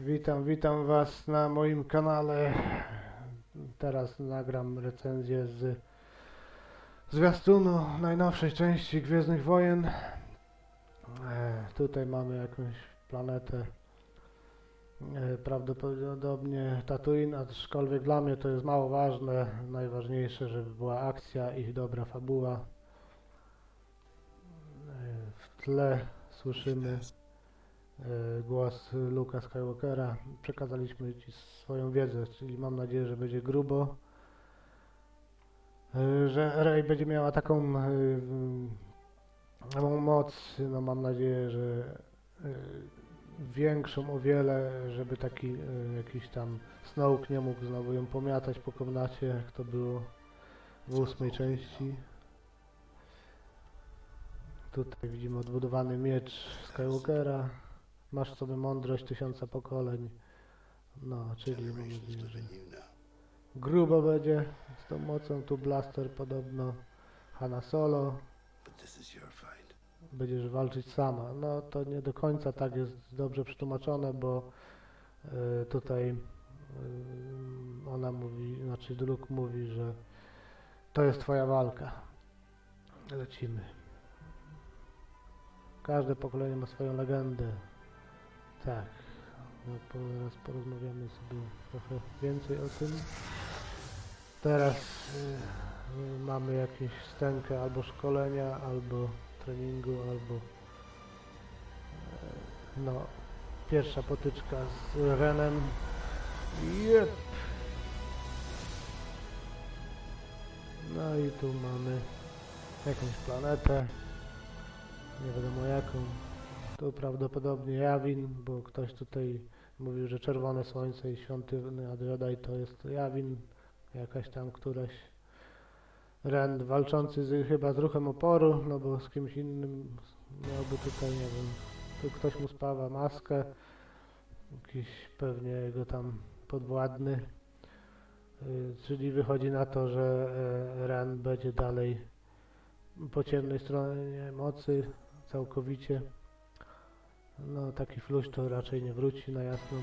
Witam, witam Was na moim kanale. Teraz nagram recenzję z zwiastunu najnowszej części Gwiezdnych Wojen. E, tutaj mamy jakąś planetę, e, prawdopodobnie Tatooine, aczkolwiek dla mnie to jest mało ważne. Najważniejsze, żeby była akcja i dobra fabuła. E, w tle słyszymy głos Luka Skywalkera. Przekazaliśmy Ci swoją wiedzę, czyli mam nadzieję, że będzie grubo. E, Że Rey będzie miała taką e, taką moc, no mam nadzieję, że e, większą o wiele, żeby taki e, jakiś tam Snoke nie mógł znowu ją pomiatać po komnacie, jak to było w ósmej części. Tutaj widzimy odbudowany miecz Skywalkera. Masz w sobie mądrość tysiąca pokoleń. No, czyli mam nadzieję, że grubo będzie z tą mocą. Tu blaster podobno Hanna Solo. Będziesz walczyć sama. No to nie do końca tak jest dobrze przetłumaczone, bo y, tutaj y, ona mówi, znaczy Luke mówi, że to jest twoja walka. Lecimy. Każde pokolenie ma swoją legendę. Tak. No, teraz porozmawiamy sobie trochę więcej o tym. Teraz y, y, mamy jakieś scenkę albo szkolenia, albo treningu, albo e, no, pierwsza potyczka z Renem. Jep. No i tu mamy jakąś planetę. Nie wiadomo jaką. Tu prawdopodobnie Jawin, bo ktoś tutaj mówił, że czerwone słońce i świątynia Jedi to jest Jawin, jakaś tam któraś Ren walczący z, chyba z ruchem oporu, no bo z kimś innym miałby tutaj, nie wiem, tu ktoś mu spawa maskę, jakiś pewnie jego tam podwładny, y, czyli wychodzi na to, że e, Ren będzie dalej po ciemnej stronie mocy całkowicie. No taki fluś to raczej nie wróci na jasną.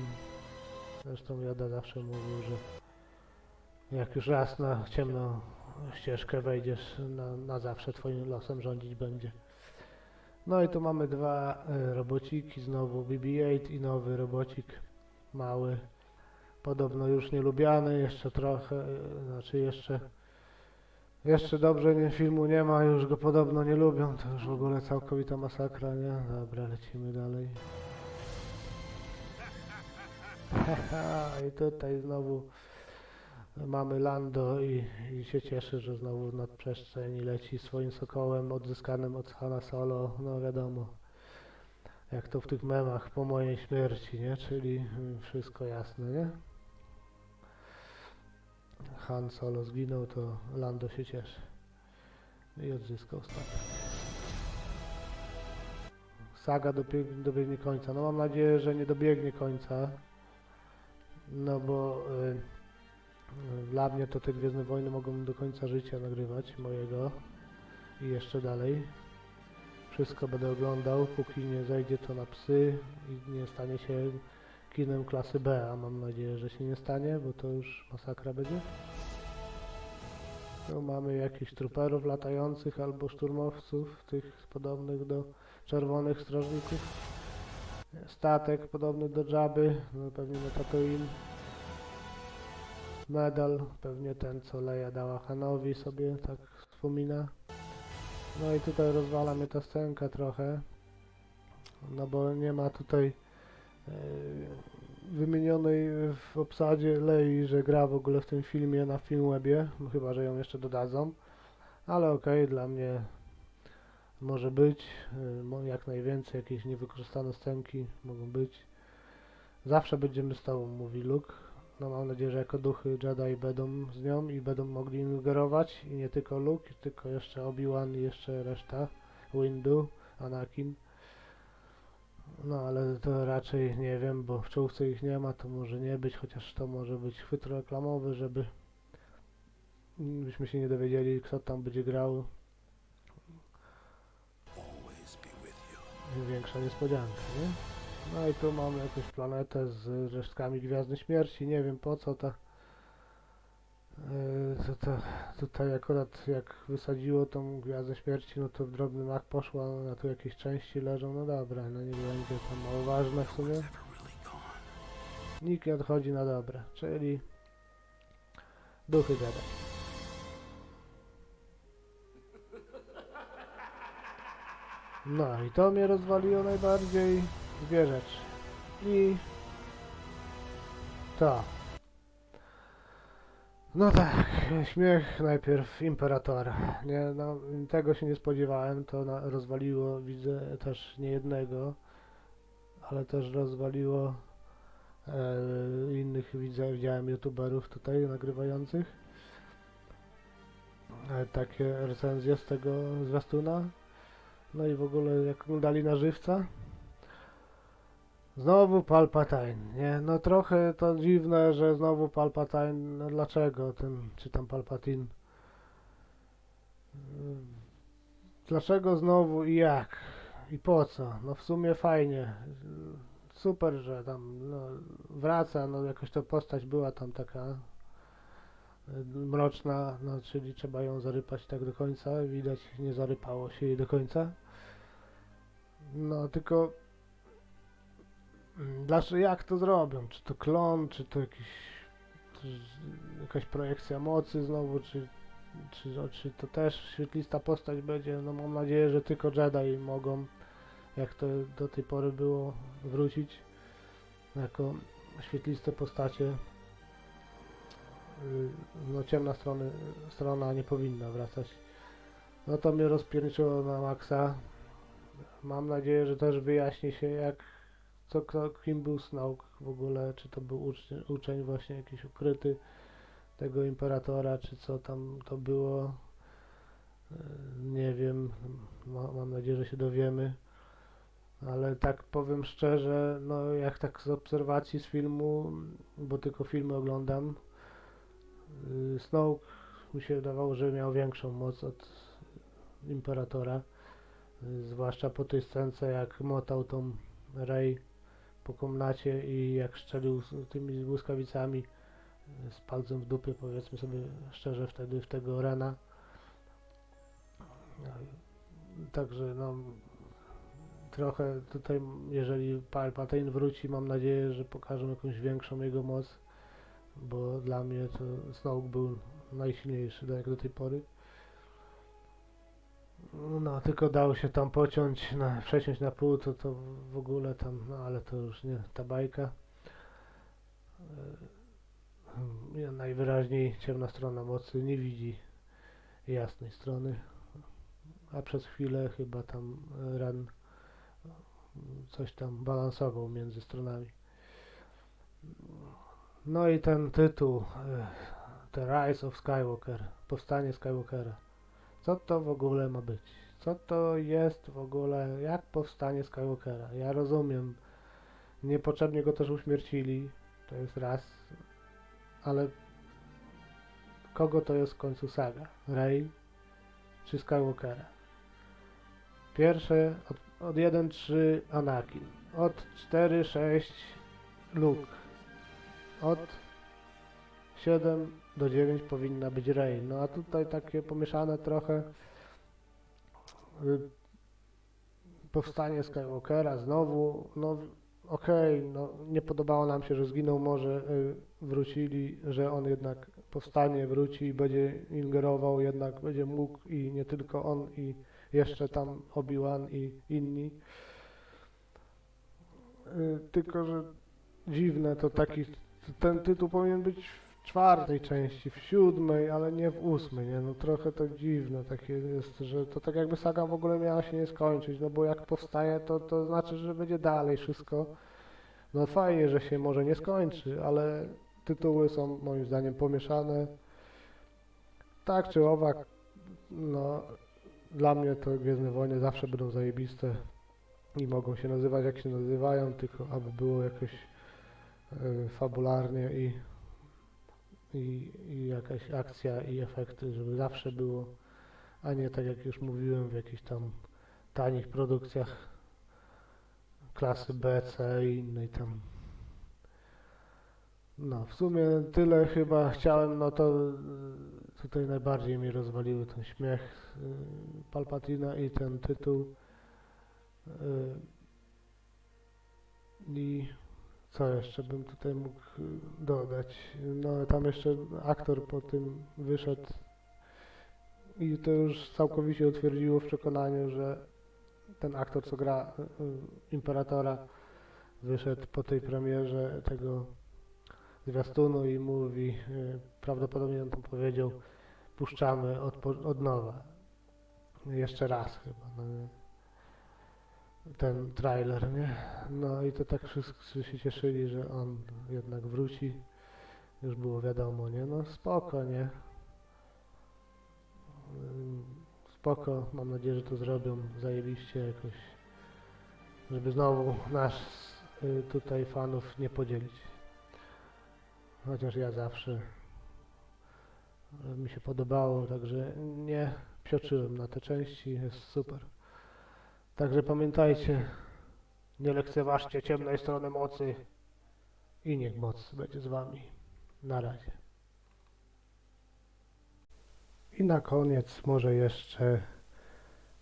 Zresztą Joda zawsze mówił, że jak już raz na ciemną ścieżkę wejdziesz, na, na zawsze twoim losem rządzić będzie. No i tu mamy dwa e, robociki, znowu BB-8 i nowy robocik mały. Podobno już nielubiany, jeszcze trochę, e, znaczy jeszcze jeszcze dobrze nie, filmu nie ma, już go podobno nie lubią, to już w ogóle całkowita masakra, nie? Dobra, lecimy dalej. I tutaj znowu mamy Lando i, i się cieszy, że znowu w nadprzestrzeni leci swoim sokołem odzyskanym od Hanna Solo, no wiadomo, jak to w tych memach po mojej śmierci, nie? Czyli wszystko jasne, nie? Han Solo zginął, to Lando się cieszy. I odzyskał statek. Saga dobiegnie, dobiegnie końca. No mam nadzieję, że nie dobiegnie końca. No bo y, y, dla mnie to te Gwiezdne Wojny mogą do końca życia nagrywać, mojego. I jeszcze dalej. Wszystko będę oglądał, póki nie zejdzie to na psy i nie stanie się kinem klasy B, a mam nadzieję, że się nie stanie, bo to już masakra będzie. Tu mamy jakichś truperów latających albo szturmowców, tych podobnych do czerwonych strażników. Statek podobny do Jabby, no pewnie na Tatooine. Medal, pewnie ten co Leia dała Hanowi sobie, tak wspomina. No i tutaj rozwala mnie ta scenka trochę. No bo nie ma tutaj e, wymienionej w obsadzie Lei, że gra w ogóle w tym filmie na Filmwebie, no chyba, że ją jeszcze dodadzą. Ale okej, dla mnie może być, y, jak najwięcej jakieś niewykorzystane scenki mogą być. Zawsze będziemy z tobą, mówi Luke. No mam nadzieję, że jako duchy Jedi będą z nią i będą mogli ingerować i nie tylko Luke, tylko jeszcze Obi-Wan i jeszcze reszta, Windu, Anakin. No ale to raczej nie wiem, bo w czołówce ich nie ma, to może nie być, chociaż to może być chwyt reklamowy, żeby byśmy się nie dowiedzieli, kto tam będzie grał. Większa niespodzianka, nie? No i tu mamy jakąś planetę z resztkami Gwiazdy Śmierci, nie wiem po co ta to, to, tutaj akurat jak wysadziło tą Gwiazdę Śmierci, no to w drobny mak poszła, a tu jakieś części leżą, no dobra, no nie będzie tam mało ważne w sumie. Nikt nie odchodzi na dobre, czyli duchy Jedi. No i to mnie rozwaliło najbardziej dwie rzeczy. I to. No tak, śmiech najpierw Imperatora. Nie, no, tego się nie spodziewałem, to na, rozwaliło, widzę też nie jednego, ale też rozwaliło e, innych widzę, widziałem youtuberów tutaj nagrywających e, takie recenzje z tego zwiastuna no i w ogóle jak dali na żywca znowu Palpatine, nie? No trochę to dziwne, że znowu Palpatine, no dlaczego ten, czy tam Palpatine dlaczego znowu i jak i po co? No w sumie fajnie super, że tam no, wraca, no jakoś to postać była tam taka y, mroczna, no czyli trzeba ją zarypać tak do końca, widać nie zarypało się jej do końca. No tylko dlaczego jak to zrobią? Czy to klon, czy to jakiś czy jakaś projekcja mocy znowu, czy, czy, czy to też świetlista postać będzie? No mam nadzieję, że tylko Jedi mogą jak to do tej pory było, wrócić jako świetliste postacie. Y, No ciemna strony, strona nie powinna wracać. No to mnie rozpierniczyło na maksa. Mam nadzieję, że też wyjaśni się jak co, kto, kim był Snoke w ogóle, czy to był uczeń, uczeń właśnie jakiś ukryty tego imperatora, czy co tam to było. Y, Nie wiem, Ma, mam nadzieję, że się dowiemy. Ale tak powiem szczerze, no jak tak z obserwacji z filmu, bo tylko filmy oglądam, yy, Snoke mi się wydawało, że miał większą moc od Imperatora. Yy, zwłaszcza po tej scence, jak motał tą Rey po komnacie i jak szczelił z tymi błyskawicami z palcem w dupie, powiedzmy sobie szczerze, wtedy w tego Rena. Także no, trochę tutaj, jeżeli Palpatine wróci, mam nadzieję, że pokażą jakąś większą jego moc, bo dla mnie to Snoke był najsilniejszy jak do tej pory. No, tylko dał się tam pociąć, na, przeciąć na pół, to to w ogóle tam, no ale to już nie ta bajka. Yy, Najwyraźniej ciemna strona mocy nie widzi jasnej strony, a przez chwilę chyba tam Ren coś tam balansował między stronami. No i ten tytuł, e, The Rise of Skywalker, Powstanie Skywalkera. Co to w ogóle ma być? Co to jest w ogóle, jak powstanie Skywalkera? Ja rozumiem, niepotrzebnie go też uśmiercili, to jest raz, ale kogo to jest w końcu saga? Rey czy Skywalkera? Pierwsze od, od 1-3 Anakin, od 4-6 Luke, od 7 do 9 powinna być Rey. No a tutaj takie pomieszane trochę y, powstanie Skywalkera znowu, no okej, no nie podobało nam się, że zginął może, y, wrócili, że on jednak powstanie, wróci i będzie ingerował, jednak będzie mógł i nie tylko on i jeszcze tam Obi-Wan i inni. Y, Tylko, że dziwne to taki, ten tytuł powinien być czwartej części, w siódmej, ale nie w ósmej, nie? No trochę to dziwne takie jest, że to tak jakby saga w ogóle miała się nie skończyć, no bo jak powstaje, to, to znaczy, że będzie dalej wszystko. No fajnie, że się może nie skończy, ale tytuły są moim zdaniem pomieszane. Tak czy owak, no dla mnie to Gwiezdne Wojny zawsze będą zajebiste i mogą się nazywać jak się nazywają, tylko aby było jakoś e, fabularnie i, i, i jakaś akcja i efekty, żeby zawsze było, a nie tak jak już mówiłem w jakichś tam tanich produkcjach, klasy B, C i innej tam. No, w sumie tyle chyba chciałem, no to y, tutaj najbardziej mi rozwaliły ten śmiech y, Palpatina i ten tytuł. Y, I co jeszcze bym tutaj mógł y, dodać? No tam jeszcze aktor po tym wyszedł i to już całkowicie utwierdziło w przekonaniu, że ten aktor, co gra y, y, Imperatora, wyszedł po tej premierze tego zwiastunu i mówi, prawdopodobnie on tam powiedział, puszczamy od, od nowa. Jeszcze raz chyba. No? Ten trailer, nie? No i to tak wszyscy się cieszyli, że on jednak wróci. Już było wiadomo, nie? No spoko, nie? Spoko, mam nadzieję, że to zrobią zajebiście jakoś, żeby znowu nas y, tutaj fanów nie podzielić. Chociaż ja zawsze y, mi się podobało, także nie psioczyłem na te części, jest super. Także pamiętajcie, nie lekceważcie ciemnej strony mocy i niech moc będzie z wami. Na razie. I na koniec może jeszcze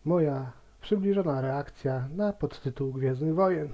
moja przybliżona reakcja na podtytuł Gwiezdnych Wojen.